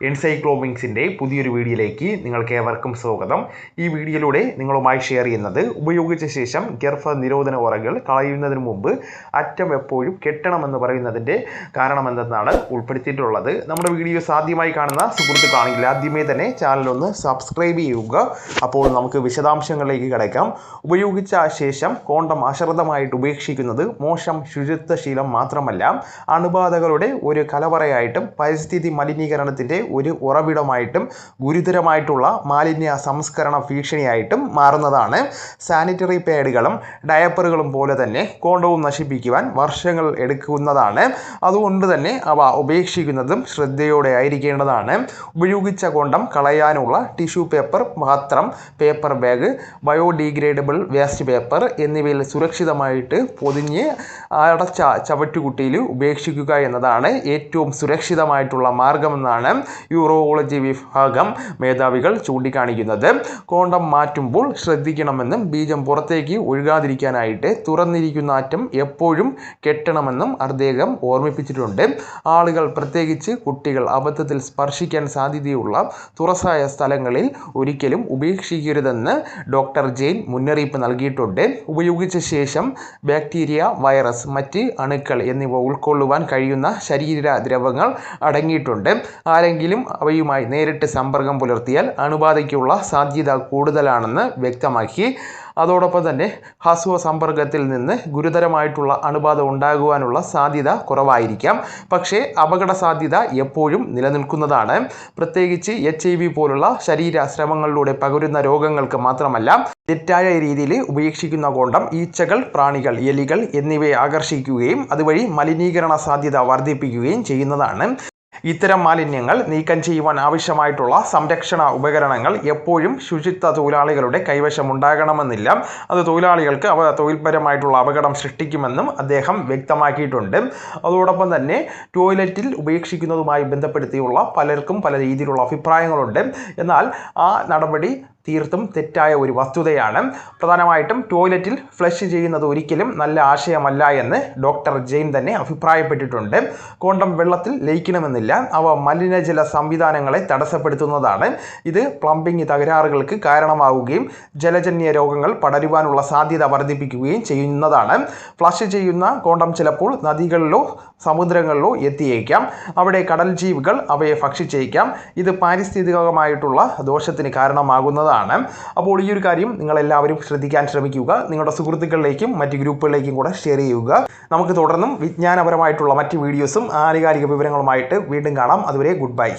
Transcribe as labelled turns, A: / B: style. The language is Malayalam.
A: എൻസൈക്ലോമിങ്സിന്റെ പുതിയൊരു വീഡിയോയിലേക്ക് നിങ്ങൾക്ക് ഏവർക്കും സ്വാഗതം. ഈ വീഡിയോയിലൂടെ നിങ്ങളുമായി ഷെയർ ചെയ്യുന്നത് ഉപയോഗിച്ച ശേഷം ഗർഭ നിരോധന ഉറകൾ കളയുന്നതിന് മുമ്പ് അറ്റം എപ്പോഴും കെട്ടണമെന്ന് പറയുന്നതിന്റെ കാരണമെന്തെന്നാണ് ഉൾപ്പെടുത്തിയിട്ടുള്ളത്. നമ്മുടെ വീഡിയോ ആദ്യമായി കാണുന്ന സുഹൃത്തുക്കളാണെങ്കിൽ ആദ്യമേ തന്നെ ചാനലൊന്ന് സബ്സ്ക്രൈബ് ചെയ്യുക. അപ്പോൾ നമുക്ക് വിശദാംശങ്ങളിലേക്ക് കിടക്കാം. ഉപയോഗിച്ച ശേഷം കോണ്ടം അശ്രദ്ധമായിട്ട് ഉപേക്ഷിക്കുന്നത് മോശം ശുചിത്വശീലം മാത്രമല്ല അണുബാധകളുടെ ഒരു കലവറയായിട്ടും പരിസ്ഥിതി മലിനീകരണത്തിന്റെ ഒരു ഉറവിടമായിട്ടും ഗുരുതരമായിട്ടുള്ള മാലിന്യ സംസ്കരണ ഭീഷണിയായിട്ടും മാറുന്നതാണ്. സാനിറ്ററി പാഡുകളും ഡയപ്പറുകളും പോലെ തന്നെ കോണ്ടവും നശിപ്പിക്കുവാൻ വർഷങ്ങൾ എടുക്കുന്നതാണ്. അതുകൊണ്ട് തന്നെ അവ ഉപേക്ഷിക്കുന്നതും ശ്രദ്ധയോടെ ആയിരിക്കേണ്ടതാണ്. ഉപയോഗിച്ച കോണ്ടം കളയാനുള്ള ടിഷ്യൂ പേപ്പർ പാത്രം paper bag biodegradable waste paper എന്നിവയിൽ സുരക്ഷിതമായിട്ട് പൊതിഞ്ഞ് അടച്ച ചവറ്റുകുട്ടിയിൽ ഉപേക്ഷിക്കുക എന്നതാണ് ഏറ്റവും സുരക്ഷിതമായിട്ടുള്ള മാർഗമെന്നാണ് യൂറോളജി വിഭാഗം മേധാവികൾ ചൂണ്ടിക്കാണിക്കുന്നത്. കോണ്ടം മാറ്റുമ്പോൾ ശ്രദ്ധിക്കണമെന്നും ബീജം പുറത്തേക്ക് ഒഴുകാതിരിക്കാനായിട്ട് തുറന്നിരിക്കുന്ന ആറ്റം എപ്പോഴും കെട്ടണമെന്നും അദ്ദേഹം ഓർമ്മിപ്പിച്ചിട്ടുണ്ട്. ആളുകൾ പ്രത്യേകിച്ച് കുട്ടികൾ അബദ്ധത്തിൽ സ്പർശിക്കാൻ സാധ്യതയുള്ള തുറസായ സ്ഥലങ്ങളിൽ ഒരിക്കലും ഉപേക്ഷിക്കരുതെന്ന് ഡോക്ടർ ജെയിൻ മുന്നറിയിപ്പ് നൽകിയിട്ടുണ്ട്. ഉപയോഗിച്ച ശേഷം ബാക്ടീരിയ വൈറസ് മറ്റ് അണുക്കൾ എന്നിവ ഉൾക്കൊള്ളുവാൻ കഴിയുന്ന ശരീര ദ്രവങ്ങൾ അടങ്ങിയിട്ടുണ്ട്. ആരെങ്കിലും അവയുമായി നേരിട്ട് സമ്പർക്കം പുലർത്തിയാൽ അണുബാധയ്ക്കുള്ള സാധ്യത കൂടുതലാണെന്ന് വ്യക്തമാക്കി. അതോടൊപ്പം തന്നെ ഹസുവ സമ്പർക്കത്തിൽ നിന്ന് ഗുരുതരമായിട്ടുള്ള അണുബാധ ഉണ്ടാകുവാനുള്ള സാധ്യത കുറവായിരിക്കാം. പക്ഷേ അപകട സാധ്യത എപ്പോഴും നിലനിൽക്കുന്നതാണ്. പ്രത്യേകിച്ച് എച്ച് പോലുള്ള ശരീരാശ്രമങ്ങളിലൂടെ പകരുന്ന രോഗങ്ങൾക്ക് മാത്രമല്ല തെറ്റായ രീതിയിൽ ഉപേക്ഷിക്കുന്ന കോണ്ടം ഈച്ചകൾ പ്രാണികൾ എലികൾ എന്നിവയെ ആകർഷിക്കുകയും അതുവഴി മലിനീകരണ സാധ്യത വർദ്ധിപ്പിക്കുകയും ചെയ്യുന്നതാണ്. ഇത്തരം മാലിന്യങ്ങൾ നീക്കം ചെയ്യുവാൻ ആവശ്യമായിട്ടുള്ള സംരക്ഷണ ഉപകരണങ്ങൾ എപ്പോഴും ശുചിത്വ തൊഴിലാളികളുടെ കൈവശം ഉണ്ടാകണമെന്നില്ല അത് തൊഴിലാളികൾക്ക് അവ തൊഴിൽപരമായിട്ടുള്ള അപകടം സൃഷ്ടിക്കുമെന്നും അദ്ദേഹം വ്യക്തമാക്കിയിട്ടുണ്ട്. അതോടൊപ്പം തന്നെ ടോയ്ലറ്റിൽ ഉപേക്ഷിക്കുന്നതുമായി ബന്ധപ്പെടുത്തിയുള്ള പലർക്കും പല രീതിയിലുള്ള അഭിപ്രായങ്ങളുണ്ട്. എന്നാൽ ആ നടപടി തീർത്തും തെറ്റായ ഒരു വസ്തുതയാണ്. പ്രധാനമായിട്ടും ടോയ്ലറ്റിൽ ഫ്ലഷ് ചെയ്യുന്നത് ഒരിക്കലും നല്ല ആശയമല്ല എന്ന് ഡോക്ടർ ജെയിൻ തന്നെ അഭിപ്രായപ്പെട്ടിട്ടുണ്ട്. കോണ്ടം വെള്ളത്തിൽ ലയിക്കണമെന്നില്ല. അവ മലിനജല സംവിധാനങ്ങളെ തടസ്സപ്പെടുത്തുന്നതാണ്. ഇത് പ്ലംബിംഗ് തകരാറുകൾക്ക് കാരണമാവുകയും ജലജന്യ രോഗങ്ങൾ പടരുവാനുള്ള സാധ്യത വർദ്ധിപ്പിക്കുകയും ചെയ്യുന്നതാണ്. ഫ്ലഷ് ചെയ്യുന്ന കോണ്ടം ചിലപ്പോൾ നദികളിലോ സമുദ്രങ്ങളിലോ എത്തിയേക്കാം. അവിടെ കടൽ ജീവികൾ അവയെ ഭക്ഷിച്ചേക്കാം. ഇത് പാരിസ്ഥിതികമായിട്ടുള്ള ദോഷത്തിന് കാരണമാകുന്നതാണ്. അപ്പോൾ ഈ ഒരു കാര്യം നിങ്ങളെല്ലാവരും ശ്രദ്ധിക്കാൻ ശ്രമിക്കുക. നിങ്ങളുടെ സുഹൃത്തുക്കളിലേക്കും മറ്റ് ഗ്രൂപ്പുകളിലേക്കും കൂടെ ഷെയർ ചെയ്യുക. നമുക്ക് തുടർന്നും വിജ്ഞാനപരമായിട്ടുള്ള മറ്റ് വീഡിയോസും ആധികാരിക വിവരങ്ങളുമായിട്ട് വീണ്ടും കാണാം. അതുവരെ ഗുഡ് ബൈ